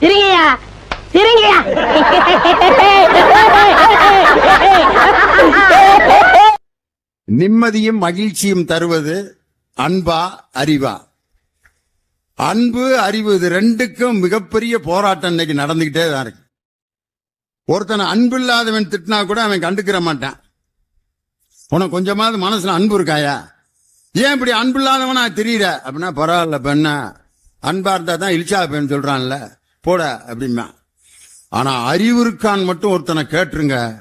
சிரிங்கய்யா. சிரிங்கய்யா. நிம்மதியும் மகிழ்ச்சியும் தருவது அன்பா அறிவா. அன்பு அறிவு இது ரெண்டுக்கும் மிகப்பெரிய போராட்டம் இன்னைக்கு நடந்துகிட்டே தான் இருக்கு. ஒருத்தனை அன்பு இல்லாதவன் திட்டினா கூட அவன் கண்டுக்கிற மாட்டான். உனக்கு கொஞ்சமாவது மனசுல அன்பு இருக்காயா? ஏன் இப்படி அன்பு இல்லாதவனா தெரியல அப்படின்னா பரவாயில்ல பெண்ண. அன்பா இருந்தா தான் இழிச்சா பேன்னு சொல்றான்ல. போட அப்படிமா ஆனா அறிவுருக்கான்னு மட்டும் ஒருத்தனை கேட்டுருங்க.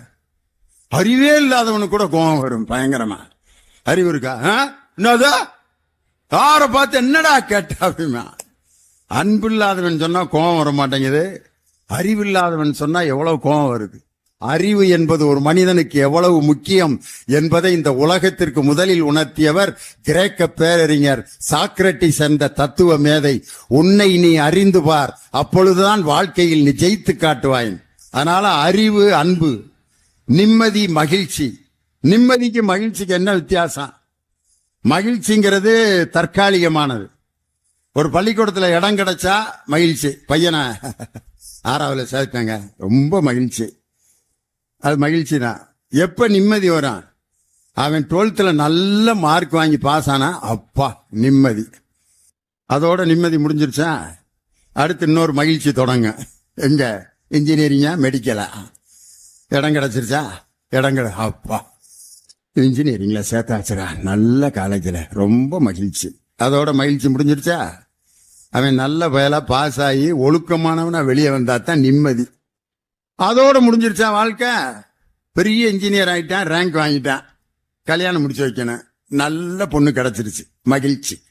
அறிவே இல்லாதவனுக்கு கூட கோபம் வரும் பயங்கரமா. அறிவு இருக்கா? ஆ? யாரை பார்த்து என்னடா கேட்ட அப்படிமா அன்பு இல்லாதவன் சொன்னா கோபம் வர மாட்டேங்குது அறிவு இல்லாதவன் சொன்னா எவ்வளவு கோபம் வருது. அறிவு என்பது ஒரு மனிதனுக்கு எவ்வளவு முக்கியம் என்பதை இந்த உலகத்திற்கு முதலில் உணர்த்தியவர் கிரேக்க பேரறிஞர் சாக்ரட்டிஸ் என்ற தத்துவ மேதை. உன்னை நீ அறிந்து பார். அப்பொழுதுதான் வாழ்க்கையில் நீ ஜெயித்து காட்டுவாய். அதனால அறிவு அன்பு நிம்மதி மகிழ்ச்சி. நிம்மதிக்கு மகிழ்ச்சிக்கு என்ன வித்தியாசம்? மகிழ்ச்சிங்கிறது தற்காலிகமானது. ஒரு பள்ளிக்கூடத்தில் இடம் கிடைச்சா மகிழ்ச்சி. பையனை ஆறாவில் சேர்த்தாங்க ரொம்ப மகிழ்ச்சி. அது மகிழ்ச்சி தான் எப்ப நிம்மதி வரும் அவன் டுவெல்த்ல நல்ல மார்க் வாங்கி பாஸ் ஆனா அப்பா நிம்மதி. அதோட நிம்மதி முடிஞ்சிருச்சா? அடுத்து இன்னொரு மகிழ்ச்சி தொடங்க. எங்க? இன்ஜினியரிங்கா மெடிக்கலா இடம் கிடைச்சிருச்சா? இடம் கிட அப்பா. இன்ஜினியரிங்ல சேர்த்தாச்சுடா. நல்ல காலேஜில் ரொம்ப மகிழ்ச்சி. அதோட மகிழ்ச்சி முடிஞ்சிருச்சா? அவன் நல்ல பயலா பாஸ் ஆகி ஒழுக்கமானவனா வெளியே வந்தா தான் நிம்மதி. அதோடு முடிஞ்சிருச்சா வாழ்க்கை? பெரிய இன்ஜினியர் ஆகிட்டேன் ரேங்க் வாங்கிட்டேன். கல்யாணம் முடிச்சு வைக்கணும். நல்ல பொண்ணு கிடச்சிருச்சு. மகிழ்ச்சி.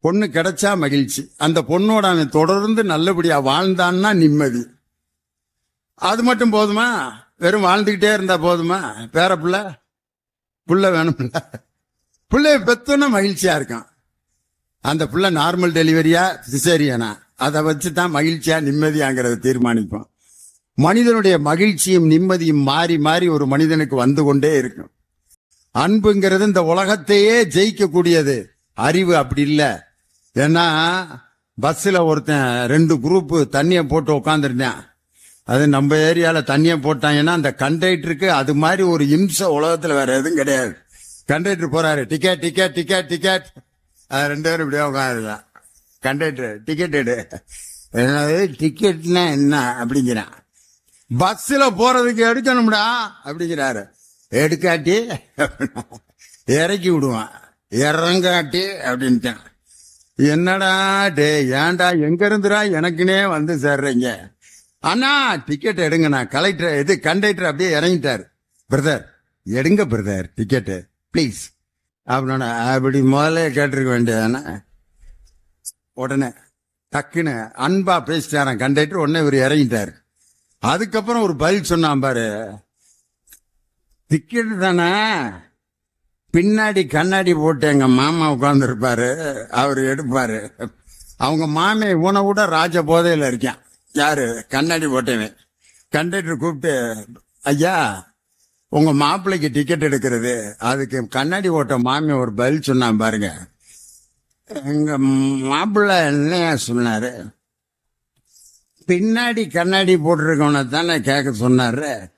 பொண்ணு கிடைச்சா மகிழ்ச்சி. அந்த பொண்ணோட அவன் தொடர்ந்து நல்லபடியா வாழ்ந்தான்னா நிம்மதி. அது மட்டும் போதுமா? வெறும் வாழ்ந்துக்கிட்டே இருந்தா போதுமா? பேர புள்ள? புள்ள வேணும்ல பிள்ளைய பெத்தோன்னா மகிழ்ச்சியா இருக்கான் அந்த புள்ள நார்மல் டெலிவரியா சிசேரியனா அதை வச்சு தான் மகிழ்ச்சியா நிம்மதியாங்கிறத தீர்மானிப்போம். மனிதனுடைய மகிழ்ச்சியும் நிம்மதியும் மாறி மாறி ஒரு மனிதனுக்கு வந்து கொண்டே இருக்கும். அன்புங்கிறது இந்த உலகத்தையே ஜெயிக்கக்கூடியது. அறிவு அப்படி இல்லை. ஏன்னா பஸ்ஸில் ஒருத்தன் ரெண்டு குரூப்பு தண்ணியை போட்டு உட்காந்துருந்தேன் அது நம்ம ஏரியாவில் தண்ணியை போட்டாங்கன்னா அந்த கண்டக்டருக்கு அது மாதிரி ஒரு இம்சை உலகத்தில் வேற எதுவும் கிடையாது. கண்டக்டர் போறாரு டிக்கெட் டிக்கெட் டிக்கெட் டிக்கெட் அது ரெண்டு பேரும் இப்படியே உட்காந்துருந்தான் கண்டக்டர் டிக்கெட் எடு. என்னது டிக்கெட்னா என்ன? அப்படிங்கிறான். பஸ்ல போறதுக்கு எடுக்கணும்டா அப்படிங்கிறாரு. எடுக்காட்டி இறக்கி விடுவான். இறங்காட்டி அப்படின்ட்டான். என்னடா டே ஏன்டா எங்க இருந்துடா? எனக்குனே வந்து சேர்றீங்க. அண்ணா டிக்கெட் எடுங்கண்ணா கலெக்டர் இது கண்டக்டர் அப்படியே இறங்கிட்டார். பிரதர் எடுங்க பிரதர் டிக்கெட்டு ப்ளீஸ் அப்படின்னா அப்படி முதல்ல கேட்டிருக்க வேண்டியதானே உடனே டக்குன்னு அன்பா பேசிட்டாரன் கண்டக்டர் உடனே இவர் இறங்கிட்டார். அதுக்கப்புறம் ஒரு பதில் சொன்னான் பாரு. டிக்கெட் தானே? பின்னாடி கண்ணாடி போட்டு எங்க மாமா உட்காந்துருப்பாரு அவர் எடுப்பாரு. அவங்க மாமே இவனை விட ராஜ போதையில இருக்கான். யாரு? கண்ணாடி போட்டவன். கண்டக்டர் கூப்பிட்டு ஐயா உங்க மாப்பிள்ளைக்கு டிக்கெட் எடுக்கிறது. அதுக்கு கண்ணாடி ஓட்ட மாமி ஒரு பதில் சொன்னான் பாருங்க. எங்க மாப்பிள்ளை என்ன சொன்னாரு? பின்னாடி கண்ணாடி போட்டிருக்கவனை தானே கேட்க சொன்னாரு.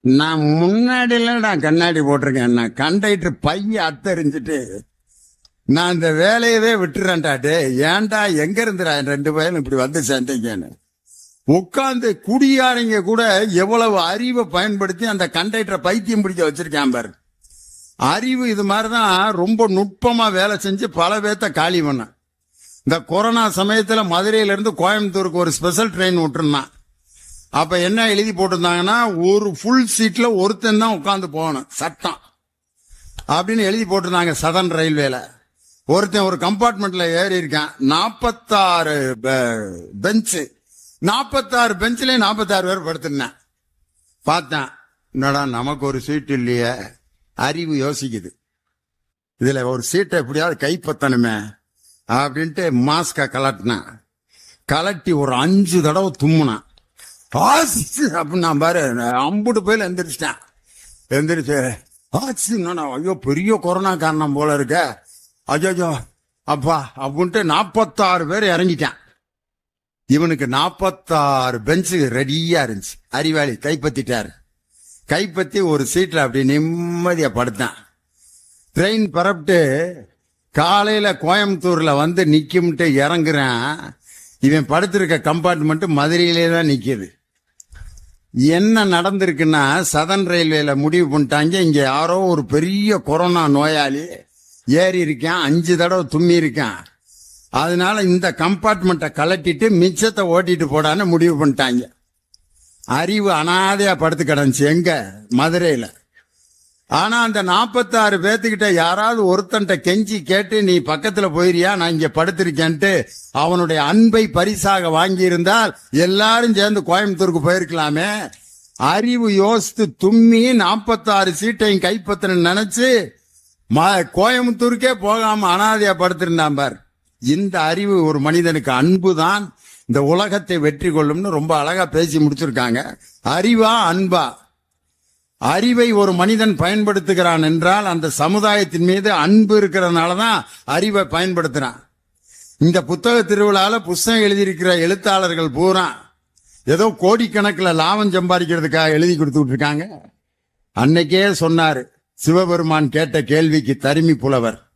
நான் முன்னாடியில நான் கண்ணாடி போட்டிருக்கேன். நான் கண்டக்டர் பைய அத்தறிஞ்சிட்டு நான் இந்த வேலையவே விட்டுறேன்டாட்டு ஏன்டா எங்க இருந்துடா? ரெண்டு பேரும் இப்படி வந்து சேர்ந்தீங்கன்னு உட்காந்து குடியாரிங்க கூட எவ்வளவு அறிவை பயன்படுத்தி அந்த கண்டக்டரை பைத்தியம் பிடிக்க வச்சிருக்கான் பாரு. அறிவு இது மாதிரிதான் ரொம்ப நுட்பமா வேலை செஞ்சு பல பேர்த்த காலி பண்ண இந்த கொரோனா சமயத்துல மதுரையில இருந்து கோயம்புத்தூருக்கு ஒரு ஸ்பெஷல் ட்ரெயின் விட்டுருந்தான். அப்ப என்ன எழுதி போட்டிருந்தாங்கன்னா ஒரு ஃபுல் சீட்ல ஒருத்தன் தான் உட்காந்து போகணும் சட்டம். அப்படின்னு எழுதி போட்டிருந்தாங்க சதன் ரயில்வேல ஒருத்தன் ஒரு கம்பார்ட்மெண்ட்ல ஏறி இருக்கான் நாற்பத்தாறு பெஞ்சு நாற்பத்தாறு பெஞ்சிலே நாற்பத்தாறு பேர் படுத்திருந்தேன். பார்த்தேன் என்னடா நமக்கு ஒரு சீட் இல்லையே. அறிவு யோசிக்குது. இதுல ஒரு சீட்டை எப்படியாவது கைப்பற்றணுமே அப்படின்ட்டு மாஸ்க கலட்டினேன் கலட்டி ஒரு அஞ்சு தடவை தும்முனான் அப்படின்னு நான் பாரு அம்புட்டு போயில எந்திரிச்சிட்டேன். எந்திரிச்சு ஆச்சு நான் ஐயோ பெரிய கொரோனா காரணம் போல இருக்க. அஜோஜோ அப்பா அப்படின்ட்டு நாற்பத்தாறு பேர் இறங்கிட்டேன். இவனுக்கு நாற்பத்தாறு பெஞ்சு ரெடியா இருந்துச்சு. அறிவாளி கைப்பத்திட்டாரு. கைப்பத்தி ஒரு சீட்டில் அப்படி நிம்மதியா படுத்தேன். ட்ரெயின் பரப்பிட்டு காலையில கோயம்புத்தூர்ல வந்து நிக்கும்ட்டு இறங்குறான். இவன் படுத்திருக்க கம்பார்ட்மெண்ட் மதுரையிலே தான் நிக்குது. என்ன நடந்திருக்குன்னா சதன் ரயில்வேல முடிவு பண்ணிட்டாங்க. இங்க யாரோ ஒரு பெரிய கொரோனா நோயாளி ஏறி இருக்கேன். அஞ்சு தடவை தும்மி இருக்கான். அதனால இந்த கம்பார்ட்மெண்ட்டை கலட்டிட்டு மிச்சத்தை ஓட்டிட்டு போடான்னு முடிவு பண்ணிட்டாங்க. அறிவு அனாதையா படுத்து கிடந்துச்சு. எங்க? மதுரையில. ஆனா அந்த நாற்பத்தாறு பேத்துக்கிட்ட யாராவது ஒருத்தன்ட்ட கெஞ்சி கேட்டு நீ பக்கத்துல போயிரியா நான் இங்க படுத்திருக்கேன்ட்டு அவனுடைய அன்பை பரிசாக வாங்கியிருந்தால் எல்லாரும் சேர்ந்து கோயம்புத்தூருக்கு போயிருக்கலாமே. அறிவு யோசித்து தும்மி நாற்பத்தாறு சீட்டையும் கைப்பற்றணும்னு நினைச்சு கோயம்புத்தூருக்கே போகாம அனாதையா படுத்திருந்தான் பார். இந்த அறிவு ஒரு மனிதனுக்கு அன்பு தான் இந்த உலகத்தை வெற்றி கொள்ளும்னு ரொம்ப அழகா பேசி முடிச்சிருக்காங்க. அறிவா அன்பா? அறிவை ஒரு மனிதன் பயன்படுத்துகிறான் என்றால் அந்த சமுதாயத்தின் மீது அன்பு இருக்கிறதுனால தான் அறிவை பயன்படுத்துறான். இந்த புத்தக திருவிழால புஸ்தகம் எழுதியிருக்கிற எழுத்தாளர்கள் பூரா ஏதோ கோடிக்கணக்கில் லாபம் சம்பாதிக்கிறதுக்காக எழுதி கொடுத்துட்டு இருக்காங்க அன்னைக்கே சொன்னார் சிவபெருமான் கேட்ட கேள்விக்கு தருமி புலவர்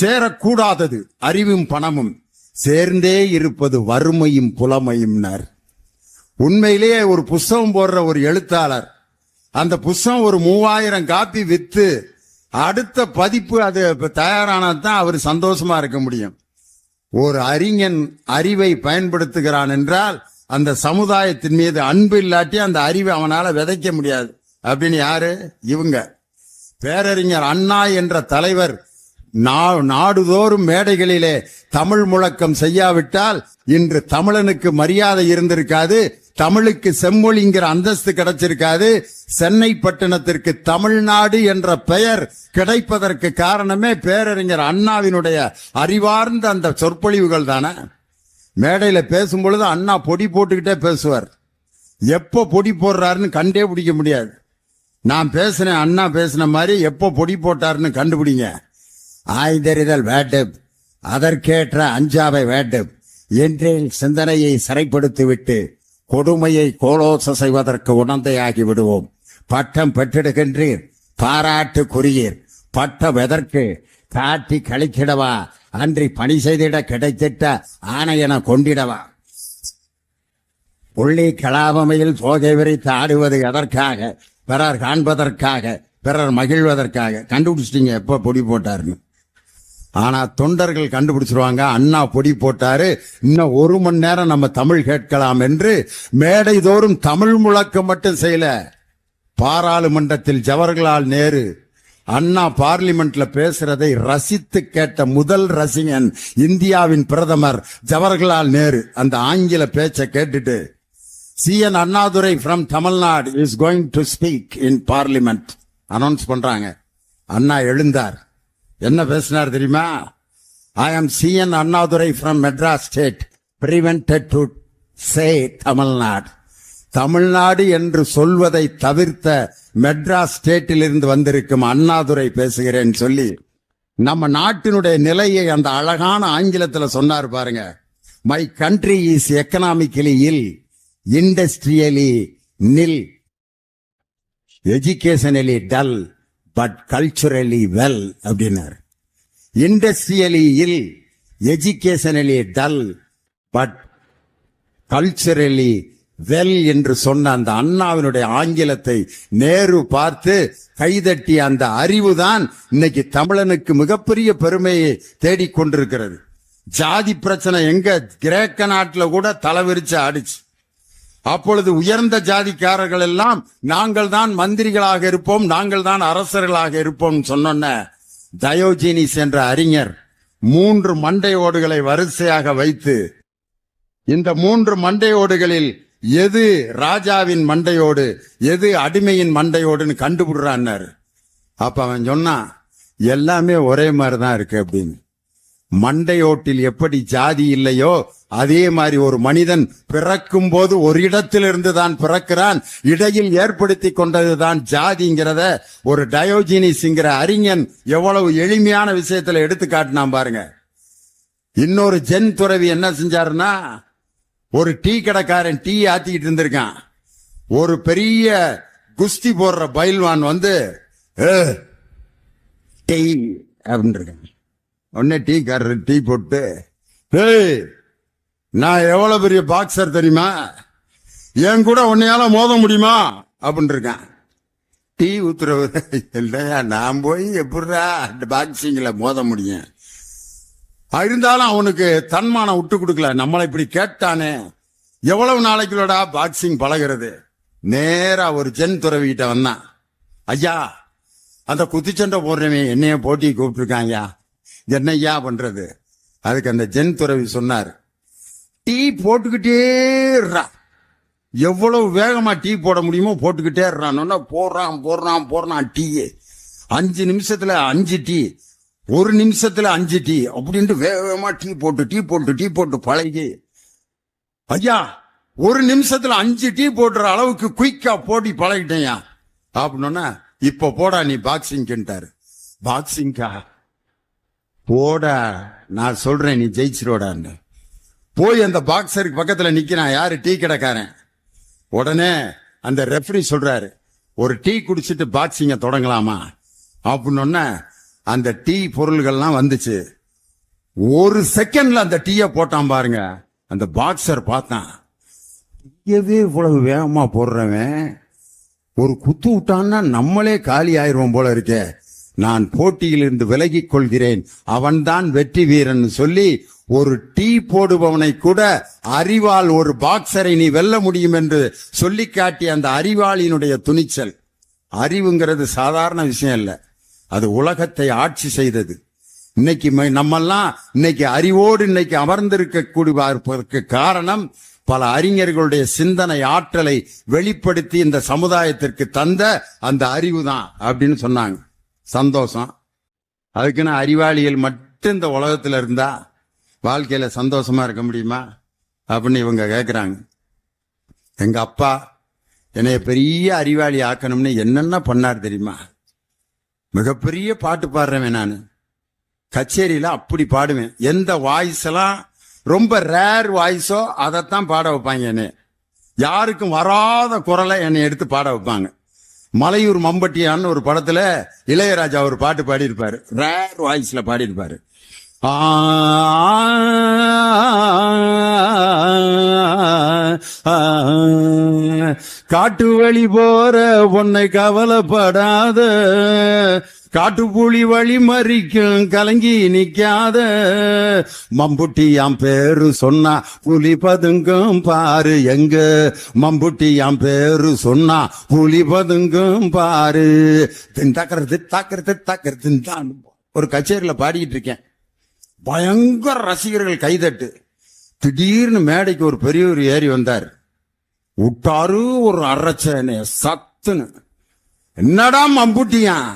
சேரக்கூடாதது அறிவும் பணமும் சேர்ந்தே இருப்பது வறுமையும் புலமையும்னார். உண்மையிலேயே ஒரு புஸ்தகம் போடுற ஒரு எழுத்தாளர் அந்த புஸ்தகம் ஒரு மூவாயிரம் காப்பி வித்து அடுத்த பதிப்பு அது இப்ப தயாரானதான் அவர் சந்தோஷமா இருக்க முடியும். ஒரு அறிஞன் அறிவை பயன்படுத்துகிறான் என்றால் அந்த சமுதாயத்தின் மீது அன்பு இல்லாட்டி அந்த அறிவை அவனால விதைக்க முடியாது. அப்படின்னு யாரு? இவங்க. பேரறிஞர் அண்ணா என்ற தலைவர் நாடுதோறும் மேடைகளிலே தமிழ் முழக்கம் செய்யாவிட்டால் இன்று தமிழனுக்கு மரியாதை இருந்திருக்காது தமிழுக்கு செம்மொழிங்கிற அந்தஸ்து கிடைச்சிருக்காது சென்னை பட்டணத்திற்கு தமிழ்நாடு என்ற பெயர் கிடைப்பதற்கு காரணமே பேரறிஞர் அண்ணாவினுடைய அறிவார்ந்த அந்த சொற்பொழிவுகள் தானே? மேடையில பேசும்பொழுது அண்ணா பொடி போட்டுக்கிட்டே பேசுவார். எப்போ பொடி போடுறாருன்னு கண்டே பிடிக்க முடியாது. நான் பேசினேன் அண்ணா பேசின மாதிரி எப்போ பொடி போட்டாருன்னு கண்டுபிடிங்க. ஆய்ந்தறிதல் வேண்டும். அதற்கேற்ற அஞ்சாவை வேண்டும். என்றேல் சிந்தனையை சிறைப்படுத்திவிட்டு கொடுமையை கோலோச செய்வதற்கு உணர்ந்தையாகி விடுவோம். பட்டம் பெற்றிடுகின்றீர். பாராட்டுக்குரியீர் பட்டம் எதற்கு? காட்டி கழிக்கிடவா? அன்றி பணி செய்திட கிடைத்திட்ட ஆணையென கொண்டிடவா? உள்ளி கலாபமையில் தோகை விரித்து ஆடுவது எதற்காக? பிறர் காண்பதற்காக பிறர் மகிழ்வதற்காக. கண்டுபிடிச்சிட்டீங்க எப்ப பொடி போட்டாருன்னு. ஆனா தொண்டர்கள் கண்டுபிடிச்சிருவாங்க. அண்ணா பொடி போட்டாரு. இன்னும் ஒரு மணி நேரம் நம்ம தமிழ் கேட்கலாம் என்று மேடை தோறும் தமிழ் முழக்கம் மட்டும் செய்யல. பாராளுமன்றத்தில் ஜவஹர்லால் நேரு அண்ணா பார்லிமெண்ட்ல பேசுறதை ரசித்து கேட்ட முதல் ரசிகன் இந்தியாவின் பிரதமர் ஜவஹர்லால் நேரு. அந்த ஆங்கில பேச்சை கேட்டுட்டு C N Annadurai from Tamil Nadu is going to speak in parliament announce பண்றாங்க. அண்ணா எழுந்தார். என்ன பேசினார் தெரியுமா? I am C N Annadurai from Madras state prevented to say Tamil Nadu Tamil Nadu என்று சொல்வதை தவிர்த்த மெட்ராஸ் ஸ்டேட்டில் இருந்து வந்திருக்கும் அண்ணாதுரை பேசுகிறேன் சொல்லி நம்ம நாட்டினுடைய நிலையை அந்த அழகான ஆங்கிலத்தில் சொன்னார் பாருங்க. My country is economically ill industrially nil educationally dull but culturally well அப்படின்னார். Industrially ill educationally dull but culturally well என்று சொன்ன அந்த அண்ணாவினுடைய ஆங்கிலத்தை நேரு பார்த்து கைதட்டிய அந்த அறிவு தான் இன்னைக்கு தமிழனுக்கு மிகப்பெரிய பெருமையை தேடிக்கொண்டிருக்கிறது ஜாதி பிரச்சனை எங்க? கிரேக்க நாட்டில் கூட தலைவிரிச்சு ஆடிச்சு. அப்பொழுது உயர்ந்த ஜாதிக்காரர்கள் எல்லாம் நாங்கள் தான் மந்திரிகளாக இருப்போம் நாங்கள் தான் அரசர்களாக இருப்போம் சொன்னோன்ன தயோஜினிஸ் என்ற அறிஞர் மூன்று மண்டை ஓடுகளை வரிசையாக வைத்து இந்த மூன்று மண்டையோடுகளில் எது ராஜாவின் மண்டையோடு எது அடிமையின் மண்டையோடுன்னு கண்டுபிடுறான்னாரு. அப்ப அவன் சொன்னான் எல்லாமே ஒரே மாதிரி தான் இருக்கு அப்படின்னு. மண்டையோட்டில் எப்படி ஜாதி இல்லையோ அதே மாதிரி ஒரு மனிதன் பிறக்கும் போது ஒரு இடத்திலிருந்து தான் பிறக்கிறான். இடையில் ஏற்படுத்தி கொண்டதுதான் ஜாதிங்கிறத ஒரு டயோஜினிஸ்ங்கிற அறிஞன் எவ்வளவு எளிமையான விஷயத்துல எடுத்து காட்டினான் பாருங்க. இன்னொரு ஜென் துறவி என்ன செஞ்சாருன்னா ஒரு டீ கடைக்காரன் டீ ஆத்திக்கிட்டு இருந்திருக்கான். ஒரு பெரிய குஸ்தி போடுற பயில்வான் வந்து "ஏ, டீ அப்படின்னு இருக்கான். உடனே டீ காரர் டீ போட்டு ஏய் நான் எவ்வளவு பெரிய பாக்ஸர் தெரியுமா? என் கூட உன்னையால மோத முடியுமா? அப்படின்னு இருக்கேன் டீ ஊத்துறவர் இல்லையா நான் போய் எப்படா அந்த பாக்ஸிங்கில் மோத முடியும்? இருந்தாலும் அவனுக்கு தன்மானம் விட்டு கொடுக்கல. நம்மளை இப்படி கேட்டானே எவ்வளவு நாளைக்குள்ளடா பாக்ஸிங் பழகிறது? நேரா ஒரு ஜென் துறவிகிட்ட வந்தான். ஐயா அந்த குத்துச்சண்டை போடுறவன் என்னைய போட்டி கூப்பிட்டுருக்காங்க என்னய்யா பண்றது? அதுக்கு அந்த ஜென் துறவி சொன்னார். டீ போட்டுக்கிட்டே எவ்வளவு வேகமா டீ போட முடியுமோ போட்டுக்கிட்டே இருறான் போடுறான் போடுறான் போடுறான் டீ அஞ்சு நிமிஷத்துல அஞ்சு டீ. ஒரு நிமிஷத்துல அஞ்சு டீ. அப்படின்ட்டு வேகமா டீ போட்டு டீ போட்டு டீ போட்டு பழகி. ஐயா ஒரு நிமிஷத்துல அஞ்சு டீ போடுற அளவுக்கு குயிக்கா போட்டி பழகிட்டேயா அப்படின்னா இப்ப போடா நீ பாக்ஸிங்க்குன்ட்டாரு பாக்ஸிங்கா போடா நான் சொல்றேன் நீ ஜெயிச்சிரோடான்னு போய் அந்த பாக்ஸருக்கு பக்கத்துல நிக்கிறான் யாரு? டீ கடைக்காரன். உடனே அந்த ரெஃபரி சொல்றாரு ஒரு டீ குடிச்சிட்டு பாக்ஸிங்க தொடங்கலாமா? அப்படின்னு அந்த டீ பொருள்கள்லாம் வந்துச்சு. ஒரு செகண்ட்ல அந்த டீயை போட்டான் பாருங்க. அந்த பாக்ஸர் பார்த்தான். டீயவே இவ்வளவு வேகமா போடுறவன் ஒரு குத்து விட்டான்னா நம்மளே காலி ஆயிருவோம் போல இருக்கே. நான் போட்டியிலிருந்து விலகிக் கொள்கிறேன். அவன்தான் வெற்றி வீரன் சொல்லி ஒரு டீ போடுபவனை கூட அறிவால் ஒரு பாக்ஸரை நீ வெல்ல முடியும் என்று சொல்லி காட்டிய அந்த அறிவாளியினுடைய துணிச்சல். அறிவுங்கிறது சாதாரண விஷயம் இல்ல. அது உலகத்தை ஆட்சி செய்தது. இன்னைக்கு ம- நம்மெல்லாம் இன்னைக்கு அறிவோடு இன்னைக்கு அமர்ந்திருக்க கூடிய காரணம் பல அறிஞர்களுடைய சிந்தனை ஆற்றலை வெளிப்படுத்தி இந்த சமுதாயத்திற்கு தந்த அந்த அறிவு தான் அப்படின்னு சொன்னாங்க. சந்தோஷம். அதுக்குன்னு அறிவாளிகள் மட்டும் இந்த உலகத்தில் இருந்தால் வாழ்க்கையில் சந்தோஷமாக இருக்க முடியுமா? அப்படின்னு இவங்க கேட்குறாங்க எங்கள் அப்பா என்னைய பெரிய அறிவாளி ஆக்கணும்னு என்னென்ன பண்ணார் தெரியுமா? மிகப்பெரிய பாட்டு பாடுறவன் நான். கச்சேரியில் அப்படி பாடுவேன். எந்த வாய்ஸ் எல்லாம் ரொம்ப ரேர் வாய்ஸோ அதைத்தான் பாட வைப்பாங்க என்னை. யாருக்கும் வராத குரலை என்னை எடுத்து பாட வைப்பாங்க. மலையூர் மம்பட்டியான்னு ஒரு படத்துல இளையராஜா ஒரு பாட்டு பாடியிருப்பாரு ரேர் வாய்ஸ்ல பாடியிருப்பாரு ஆ, ஆ, காட்டு வழி போற உன்னை கவலைப்படாத. காட்டுப்புலி வழி மறிக்கும் கலங்கி நிக்காத. மம்புட்டியாம் பேரு சொன்னா புலி பதுங்கும் பாரு எங்க. மம்புட்டியாம் பேரு சொன்னா புலி பதுங்கும் பாரு. திண்டாக்கிறது தாக்கிறது தாக்கிறது தான். ஒரு கச்சேரியில பாடிக்கிட்டு இருக்கேன். பயங்கர ரசிகர்கள் கைதட்டு. திடீர்னு மேடைக்கு ஒரு பெரியவர் ஏறி வந்தார். விட்டாரு ஒரு அரைச்சனை சத்துன்னு. என்னடா மம்புட்டியா?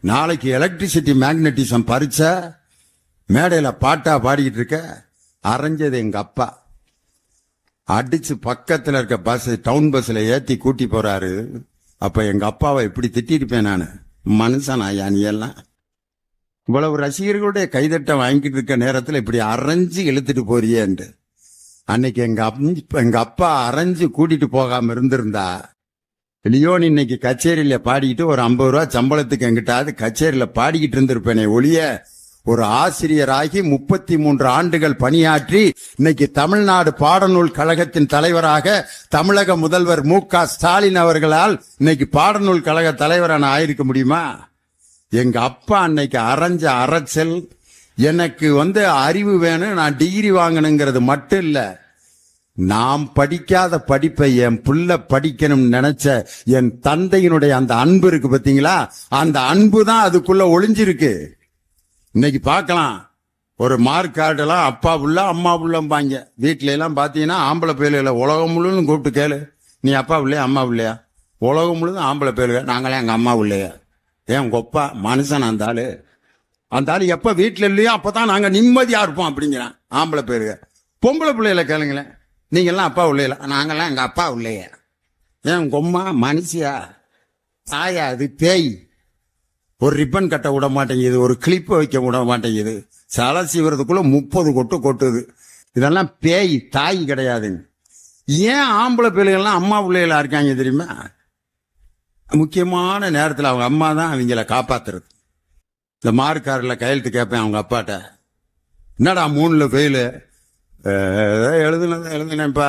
நாளைக்கு எலக்ட்ரிசிட்டி மேக்னட்டிசம் பறிச்ச மேடையில பாட்டா பாடிக்கிட்டு இருக்க அரைஞ்சது எங்க அப்பா. அடிச்சு பக்கத்துல இருக்க பஸ் டவுன் பஸ்ல ஏத்தி கூட்டி போறாரு. அப்ப எங்க அப்பாவை இப்படி திட்டிருப்பேன் நானு? மனுஷன் ஆயா நீ எல்லாம்? இவ்வளவு ரசிகர்களுடைய கைதட்டம் வாங்கிட்டு இருக்க நேரத்தில் இப்படி அரைஞ்சு இழுத்துட்டு போறியேன்ட்டு அன்னைக்கு எங்க எங்க அப்பா அரைஞ்சு கூட்டிட்டு போகாம இருந்திருந்தா லியோன் இன்னைக்கு கச்சேரியில பாடிக்கிட்டு ஒரு ஐம்பது ரூபா சம்பளத்துக்கு எங்கிட்டாவது கச்சேரியில பாடிக்கிட்டு இருந்திருப்பேனே ஒழிய ஒரு ஆசிரியராகி முப்பத்தி மூன்று ஆண்டுகள் பணியாற்றி இன்னைக்கு தமிழ்நாடு பாடநூல் கழகத்தின் தலைவராக தமிழக முதல்வர் மு க ஸ்டாலின் அவர்களால் இன்னைக்கு பாடநூல் கழக தலைவரான நான் ஆயிருக்க முடியுமா? எங்க அப்பா அன்னைக்கு அரைஞ்ச அரைச்சல் எனக்கு வந்து அறிவு வேணும் நான் டிகிரி வாங்கணுங்கிறது மட்டும் இல்ல. நாம் படிக்காத படிப்பை என் புள்ள படிக்கணும்னு நினைச்ச என் தந்தையினுடைய அந்த அன்பு இருக்கு பாத்தீங்களா? அந்த அன்பு தான் அதுக்குள்ள ஒளிஞ்சிருக்கு. இன்னைக்கு பார்க்கலாம். ஒரு மார்க் கார்டெல்லாம் அப்பா புள்ள அம்மா புள்ளம்பாங்க வீட்ல எல்லாம் பாத்தீங்கன்னா ஆம்பளை பேர்ல உலகம் முழுன்னு கூப்பிட்டு கேளு. நீ அப்பா பிள்ளையா அம்மா பிள்ளையா உலகம் முழுதும் ஆம்பளை பேருக நாங்களே எங்க அம்மா பிள்ளையா ஏன் கொப்பா? அப்பா மனுஷன் அந்த ஆளு. அந்த ஆள் எப்போ வீட்டில் இல்லையோ அப்போ தான் நாங்கள் நிம்மதியாக இருப்போம் அப்படிங்கிறான். ஆம்பளை பேருக. பொம்பளை பிள்ளையில கேளுங்களேன். நீங்கள்லாம் அப்பா உள்ளையில நாங்கள்லாம் எங்கள் அப்பா உள்ளையே ஏன் கொம்மா? மனுஷியா? தாயா? அது பேய். ஒரு ரிப்பன் கட்ட விட மாட்டேங்குது. ஒரு கிளிப்பை வைக்க விட மாட்டேங்குது. சலை சீவுறதுக்குள்ள முப்பது கொட்டு கொட்டுது. இதெல்லாம் பேய் தாய் கிடையாதுங்க. ஏன் ஆம்பளை பிள்ளைகள்லாம் அம்மா பிள்ளைகளா இருக்காங்க தெரியுமா? முக்கியமான நேரத்தில் அவங்க அம்மா தான் அவங்கள காப்பாத்துறது. இந்த மார்க்காரில் கையெழுத்து கேட்பேன் அவங்க அப்பாட்ட. என்னடா மூணில் ஃபெயிலு எழுதுனது எழுதுனேன்ப்பா.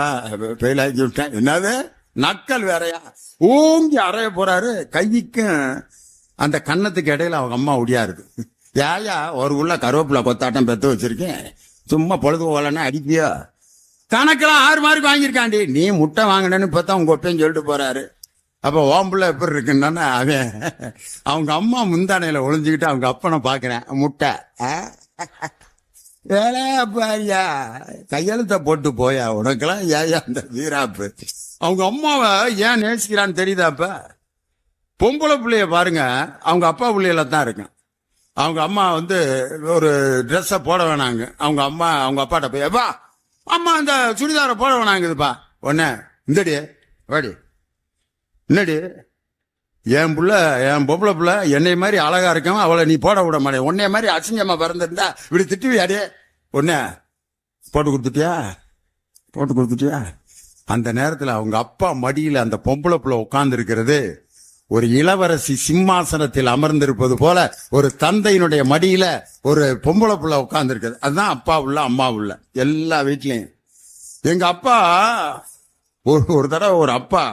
ஃபெயில் ஆகி விட்டேன். என்னது? நக்கல் வேறையா? ஓங்கி அறைய போறாரு. கைக்கும் அந்த கன்னத்துக்கு இடையில அவங்க அம்மா ஒடியா ஏயா ஒரு உள்ள கருவேப்பிலை கொத்தாட்டம் பெத்து வச்சிருக்கேன். சும்மா பொழுது போகலன்னா அடிப்பியா? கணக்கெல்லாம் ஆறு மார்க் வாங்கியிருக்காண்டி. நீ முட்டை வாங்கினேன்னு பார்த்தா உங்க ஒப்பையும் சொல்லிட்டு போறாரு. அப்போ ஓம்புள்ள எப்படி இருக்குன்னா அவன் அவங்க அம்மா முந்தானையில் ஒளிஞ்சுக்கிட்டு அவங்க அப்பனை பார்க்குறேன் முட்டை. ஆ? வேலையா பாரியா கையெழுத்த போட்டு போயா உனக்கெல்லாம் ஏயா அந்த வீராப்பு? அவங்க அம்மாவை ஏன் நேசிக்கிறான்னு தெரியுதாப்ப பொம்பளை பிள்ளைய பாருங்க அவங்க அப்பா பிள்ளையில தான் இருக்கும் அவங்க அம்மா வந்து ஒரு ட்ரெஸ்ஸை போட வேணாங்க. அவங்க அம்மா அவங்க அப்பாட்ட போய் அப்பா அம்மா அந்த சுடிதாரை போட வேணாங்குதுப்பா. உடனே இந்தடி வாடி. என்னடி? என் புள்ள என் பொம்பளை புள்ள என்னை மாதிரி அழகா இருக்கவன் அவளை நீ போட விட மாட்டேன். உன்னைய மாதிரி அசிங்கமா பிறந்திருந்தா இப்படி திட்டுவியாடே உன்ன போட்டு கொடுத்துட்டியா? போட்டு கொடுத்துட்டியா? அந்த நேரத்துல அவங்க அப்பா மடியில அந்த பொம்பளை புள்ள உட்கார்ந்து இருக்கிறது ஒரு இளவரசி சிம்மாசனத்தில் அமர்ந்திருப்பது போல ஒரு தந்தையினுடைய மடியில ஒரு பொம்பளை புள்ள உட்கார்ந்துருக்குது அதுதான் அப்பா உள்ள அம்மா உள்ள எல்லா வீட்லயும். எங்க அப்பா ஒரு ஒரு தடவை ஒரு அப்பா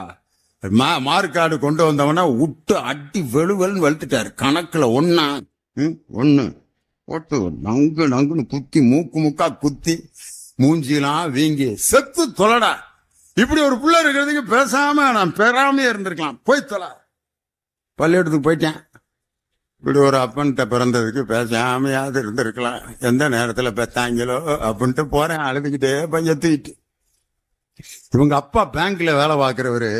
மா மார்க்காடு கொண்டு வந்தவன விட்டு அடி வெளுவெலுன்னு வெளுத்துட்டாரு கணக்குல ஒன்னா ம், ஒண்ணு போட்டு நங்கு நங்குன்னு குத்தி மூக்கு முக்கா குத்தி மூஞ்சிலாம் வீங்கி செத்து தொலடா. இப்படி ஒரு புள்ள இருக்கிறதுக்கு பேசாம நான் பெறாமே இருந்திருக்கலாம். போய் தொலை. பள்ளியிடத்துக்கு போயிட்டேன். இப்படி ஒரு அப்பன்கிட்ட பிறந்ததுக்கு பேசாமையாவது இருந்திருக்கலாம். எந்த நேரத்துல பெத்தாங்களோ அப்படின்ட்டு போறேன். அழுதுகிட்டே பையன் தூக்கிட்டு. இவங்க அப்பா பேங்க்ல வேலை பார்க்கிறவரு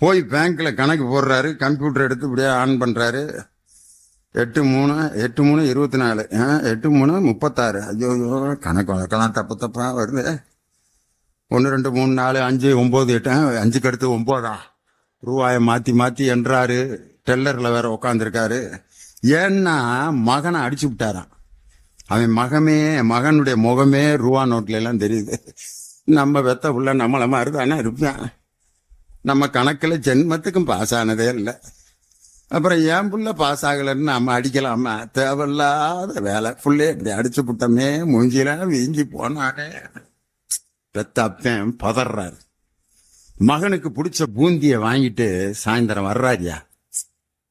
போய் பேங்க்ல கணக்கு போடுறாரு கம்ப்யூட்டர் எடுத்து இப்படியே ஆன் பண்றாரு. எட்டு மூணு எட்டு மூணு இருபத்தி நாலு ஆ, எட்டு மூணு முப்பத்தாறு. ஐயோ கணக்கு வழக்கெல்லாம் தப்பு தப்பா வருது. ஒன்று ரெண்டு மூணு நாலு அஞ்சு ஒம்பது எட்டு அஞ்சுக்கு அடுத்து ஒம்போதா? ரூபாயை மாற்றி மாற்றி என்றாரு. டெல்லரில் வேற உட்காந்துருக்காரு ஏன்னா மகனை அடிச்சு விட்டாராம். அவன் மகமே மகனுடைய முகமே ரூபா நோட்ல எல்லாம் தெரியுது. நம்ம வெத்த புள்ள நம்மள மாதிரி தானே இருப்பான். நம்ம கணக்கில் ஜென்மத்துக்கும் பாஸ் ஆனதே இல்லை. அப்புறம் ஏன் புள்ள பாஸ் ஆகலைன்னு நம்ம அடிக்கலாமா? தேவையில்லாத வேலை. ஃபுல்லே இப்படி அடிச்சு புட்டமே மூஞ்சிலாம் வீங்கி போனானே. பெத்தப்பேன் பதறாரு. மகனுக்கு பிடிச்ச பூந்தியை வாங்கிட்டு சாயந்தரம் வர்றாரியா?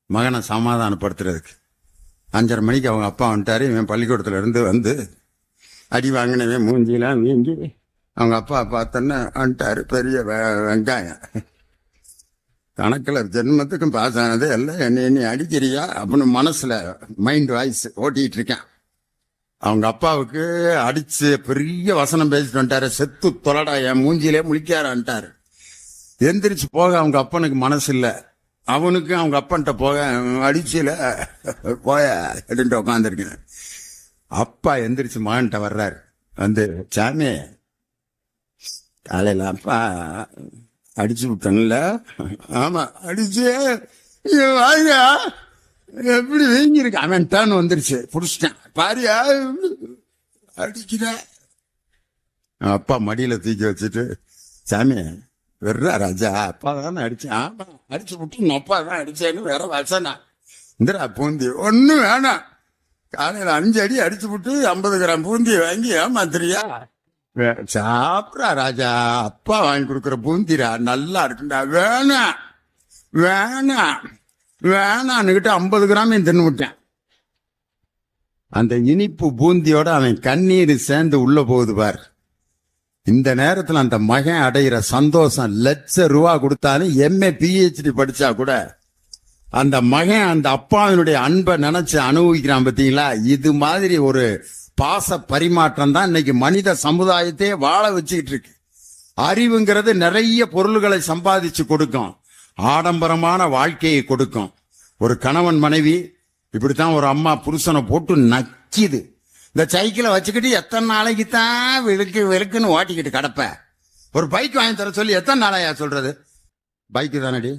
மகனை சமாதானப்படுத்துறதுக்கு. அஞ்சரை மணிக்கு அவங்க அப்பா வந்துட்டாரு. இவன் பள்ளிக்கூடத்துல இருந்து வந்து அடி வாங்கினவன் மூஞ்சிலாம் வீங்கி அவங்க அப்பா பார்த்தோன்னே வந்துட்டாரு. பெரிய வெ- வெங்காயம். கணக்கில் ஜென்மத்துக்கும் பாஸ் ஆனதே இல்லை என்னை நீ அடிக்கிறியா? அப்படின்னு மனசில் மைண்ட் வாய்ஸ் ஓட்டிகிட்டு இருக்கேன். அவங்க அப்பாவுக்கு அடிச்சு பெரிய வசனம் பேசிட்டு வந்துட்டாரு. செத்து தொலடா என் மூஞ்சிலே முழிக்காரான்ட்டாரு. எந்திரிச்சு போக அவங்க அப்பனுக்கு மனசு இல்லை. அவனுக்கு அவங்க அப்பன்ட்ட போக அடிச்சில போய அப்படின்ட்டு உட்காந்துருக்கேன் அப்பா எந்திரிச்சு மகன்கிட்ட வர்றாரு. வந்து சாமி காலையில் அப்பா அடிச்சு விட்டேன்ல. ஆமா அடிச்சு வாயா எப்படி வீங்கிருக்கு அவன் டான் வந்துருச்சு. புடிச்சிட்டேன். பாரியா அடிக்கிற? அப்பா மடியில தூக்கி வச்சுட்டு சாமி வெர்றா ராஜா. அப்பா தானே அடிச்சேன். ஆமா அடிச்சு விட்டு அப்பா தான் அடிச்சேன்னு வேற வசனா இந்திரா பூந்தி. ஒன்னும் வேணாம். காலையில அஞ்சு அடி அடிச்சு விட்டு ஐம்பது கிராம் பூந்தியை வாங்கி ஏமாத்துறியா? சாப்பிட்றா ராஜா. அப்பா வாங்கி கொடுக்குற பூந்திரா. நல்லா இருக்குண்டா. வேணாம் வேணாம் வேணான்னுகிட்டு ஐம்பது கிராமையும் தின்னு விட்டேன்? அந்த இனிப்பு பூந்தியோட அவன் கண்ணீர் சேர்ந்து உள்ள போகுது பார். இந்த நேரத்தில் அந்த மகன் அடையிற சந்தோஷம் லட்ச ரூபா கொடுத்தாலும் எம்ஏ பிஹெச்டி படிச்சா கூட அந்த மகன் அந்த அப்பாவினுடைய அன்பை நினைச்சு அனுபவிக்கிறான் பார்த்தீங்களா? இது மாதிரி ஒரு பாச பரிமாற்றம் தான் இன்னைக்கு மனித சமுதாயத்தையே வாழ வச்சுக்கிட்டு இருக்கு. அறிவுங்கிறது நிறைய பொருள்களை சம்பாதிச்சு கொடுக்கும். ஆடம்பரமான வாழ்க்கையை கொடுக்கும். ஒரு கணவன் மனைவி இப்படித்தான் ஒரு அம்மா புருஷனை போட்டு நக்கிது. இந்த சைக்கிளை வச்சுக்கிட்டு எத்தனை நாளைக்கு தான் விழுக்கு விழுக்குன்னு ஓட்டிக்கிட்டு கிடப்ப. ஒரு பைக் வாங்கி தர சொல்லி எத்தனை நாளையா சொல்றது? பைக்கு தானடி?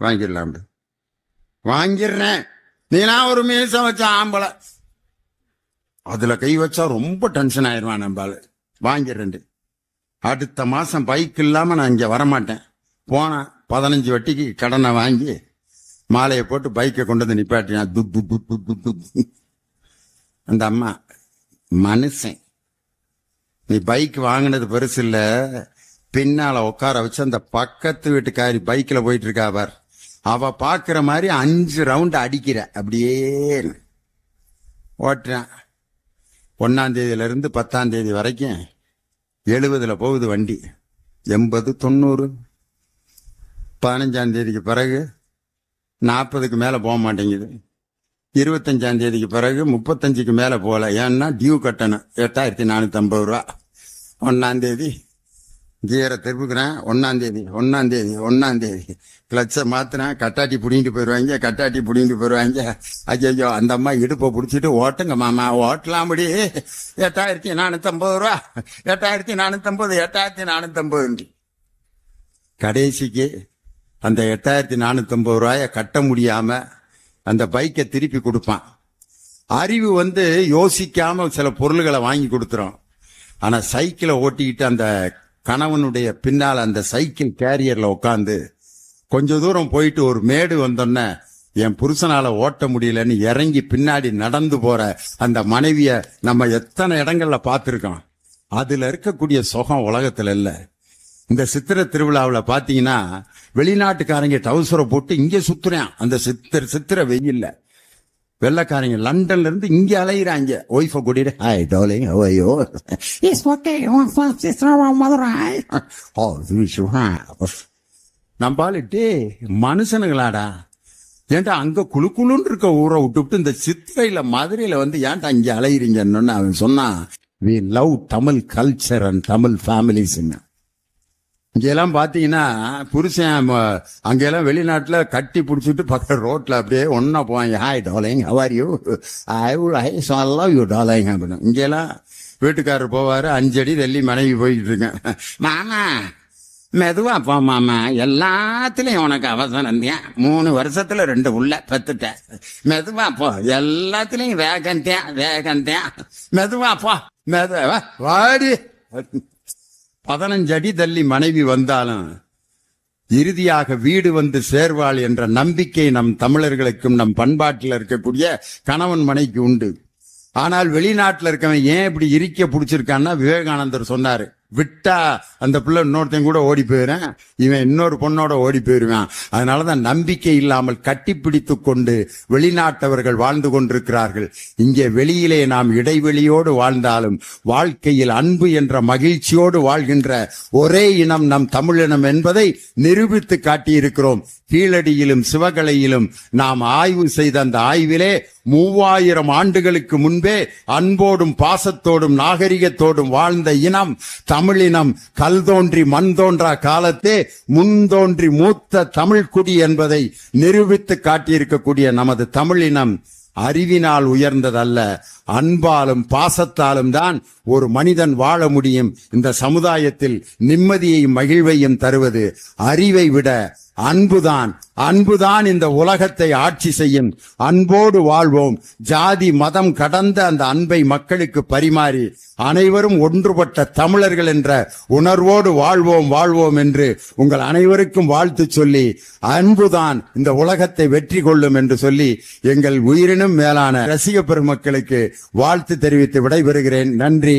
வாங்கிடலாம் வாங்கிடுறேன். நீனா ஒரு மீசம் வச்ச ஆம்பளை. அதுல கை வச்சா ரொம்ப டென்ஷன் ஆயிடுவான் நம்பால் வாங்கிடுறேன் அடுத்த மாசம் பைக் இல்லாம நான் இங்க வரமாட்டேன். போனேன் பதினஞ்சு வட்டிக்கு கடனை வாங்கி மாலையை போட்டு பைக்கை கொண்டு வந்து நிப்பாட்டினான் து து து து அந்த அம்மா மனுஷன் நீ பைக் வாங்கினது பெருசு இல்ல. பின்னால உட்கார வச்சு அந்த பக்கத்து வீட்டுக்காரி பைக்ல போயிட்டு இருக்கா பார். அவ பாக்குற மாதிரி அஞ்சு ரவுண்ட் அடிக்கிற. அப்படியே ஓட்டுறான். ஒன்னாம் தேதியிலிருந்து பத்தாம் தேதி வரைக்கும் எழுபதுல போகுது வண்டி. எண்பது தொண்ணூறு. பதினஞ்சாம் தேதிக்கு பிறகு நாற்பதுக்கு மேலே போக மாட்டேங்குது. இருபத்தஞ்சாம் தேதிக்கு பிறகு முப்பத்தஞ்சுக்கு மேலே போகல. ஏன்னா டியூ கட்டணும். எட்டாயிரத்தி நானூற்றம்பது ஐம்பது ரூபா. ஒன்றாந்தேதி கீரை கியரை திருப்புக்கிறேன் ஒன்றாந்தேதி ஒன்றாந்தேதி லட்சம் கிளச்சை மாத்தினேன் கட்டாட்டி பிடிங்கிட்டு போயிடுவாங்க. கட்டாட்டி பிடிங்கிட்டு போயிடுவாங்க. ஐயோ அந்த அம்மா இடுப்பை பிடிச்சிட்டு ஓட்டுங்க மாமா. ஓட்டலாம் முடி. எட்டாயிரத்தி நானூற்றம்பது ரூபா. எட்டாயிரத்தி நானூற்றம்பது எட்டாயிரத்தி நானூற்றம்பது கடைசிக்கு அந்த எட்டாயிரத்தி நானூற்றம்பது ரூபாய கட்ட முடியாமல் அந்த பைக்கை திருப்பி கொடுப்பான். அறிவு வந்து யோசிக்காமல் சில பொருள்களை வாங்கி கொடுத்துரும். ஆனால் சைக்கிளை ஓட்டிக்கிட்டு அந்த கணவனுடைய பின்னால் அந்த சைக்கிள் கேரியர்ல உட்காந்து கொஞ்ச தூரம் போயிட்டு ஒரு மேடு வந்தோன்னே என் புருஷனால ஓட்ட முடியலன்னு இறங்கி பின்னாடி நடந்து போற அந்த மனைவிய நம்ம எத்தனை இடங்கள்ல பார்த்துருக்கோம். அதுல இருக்கக்கூடிய சுகம் உலகத்துல இல்ல. இந்த சித்திர திருவிழாவில் பாத்தீங்கன்னா வெளிநாட்டுக்காரங்க டவுசரை போட்டு இங்கே சுத்துறேன். அந்த சித்திர சித்திர வெயில்ல. வெள்ளக்காரங்க லண்டன்ல இருந்து இங்க அலையிறாங்க. ஒய்ஃப கூட்டிட்டு hi darling ஓய்யோ is okay One fast sister, one mother. Oh, மனுஷனுங்களாடா. ஏன்டா அங்க குளு குழுன்னு இருக்க ஊரை விட்டுவிட்டு இந்த சித்திரையில மதுரையில வந்து ஏன்டா இங்க அலையிறீங்கன்னு அவன் சொன்னான். We love Tamil culture and Tamil families இங்கெல்லாம் பாத்தீங்கன்னா புருஷன் அங்கெல்லாம் வெளிநாட்டுல கட்டி பிடிச்சிட்டு பக்கம் ரோட்ல அப்படியே ஒன்னா போவாங்க. Hi darling how are you I I love you darling அப்படின்னு. இங்கெல்லாம் வீட்டுக்காரர் போவார். அஞ்சடி வெள்ளி மனைவி போயிட்டு இருக்கேன். மாமா மெதுவா போ மாமா. எல்லாத்துலயும் உனக்கு அவசரம் தான் மூணு வருஷத்துல ரெண்டு உள்ள பெத்துட்ட. மெதுவா போ. எல்லாத்துலயும் வேகந்தேன் வேகந்தேன் மெதுவா போ. மெதுவா வாடி. பதினஞ்சடி தள்ளி மனைவி வந்தாலும் இறுதியாக வீடு வந்து சேர்வாள் என்ற நம்பிக்கை நம் தமிழர்களுக்கும் நம் பண்பாட்டில் இருக்கக்கூடிய கணவன் மனைக்கு உண்டு. ஆனால் வெளிநாட்டில் இருக்கவன் ஏன் இப்படி இரிக்க பிடிச்சிருக்கான்னா விவேகானந்தர் சொன்னாரு. விட்டா அந்த பிள்ளை இன்னொருத்தன் கூட ஓடி போயிடுறேன். இவன் இன்னொரு பொண்ணோட ஓடி போயிடுவான் அதனால தான் நம்பிக்கை இல்லாமல் கட்டிப்பிடித்து கொண்டு வெளிநாட்டவர்கள் வாழ்ந்து கொண்டிருக்கிறார்கள். இங்கே வெளியிலே நாம் இடைவெளியோடு வாழ்ந்தாலும் வாழ்க்கையில் அன்பு என்ற மகிழ்ச்சியோடு வாழ்கின்ற ஒரே இனம் நம் தமிழினம் என்பதை நிரூபித்து காட்டியிருக்கிறோம். கீழடியிலும் சிவகலையிலும் நாம் ஆய்வு செய்த அந்த ஆய்விலே மூவாயிரம் ஆண்டுகளுக்கு முன்பே அன்போடும் பாசத்தோடும் நாகரிகத்தோடும் வாழ்ந்த இனம் தமிழினம் கல் தோன்றி மண் தோன்றா காலத்தே முன்தோன்றி மூத்த தமிழ்குடி என்பதை நிரூபித்து காட்டியிருக்கக்கூடிய நமது தமிழினம் அறிவினால் உயர்ந்ததல்ல. அன்பாலும் பாசத்தாலும் தான் ஒரு மனிதன் வாழ முடியும். இந்த சமுதாயத்தில் நிம்மதியையும் மகிழ்வையும் தருவது அறிவை விட அன்புதான். அன்புதான் இந்த உலகத்தை ஆட்சி செய்யும். அன்போடு வாழ்வோம். ஜாதி மதம் கடந்த அந்த அன்பை மக்களுக்கு பரிமாறி அனைவரும் ஒன்றுபட்ட தமிழர்கள் என்ற உணர்வோடு வாழ்வோம் வாழ்வோம் என்று உங்கள் அனைவருக்கும் வாழ்த்து சொல்லி அன்புதான் இந்த உலகத்தை வெற்றி கொள்ளும் என்று சொல்லி எங்கள் உயிரினும் மேலான ரசிக பெருமக்களுக்கு வாழ்த்து தெரிவித்து விடைபெறுகிறேன். நன்றி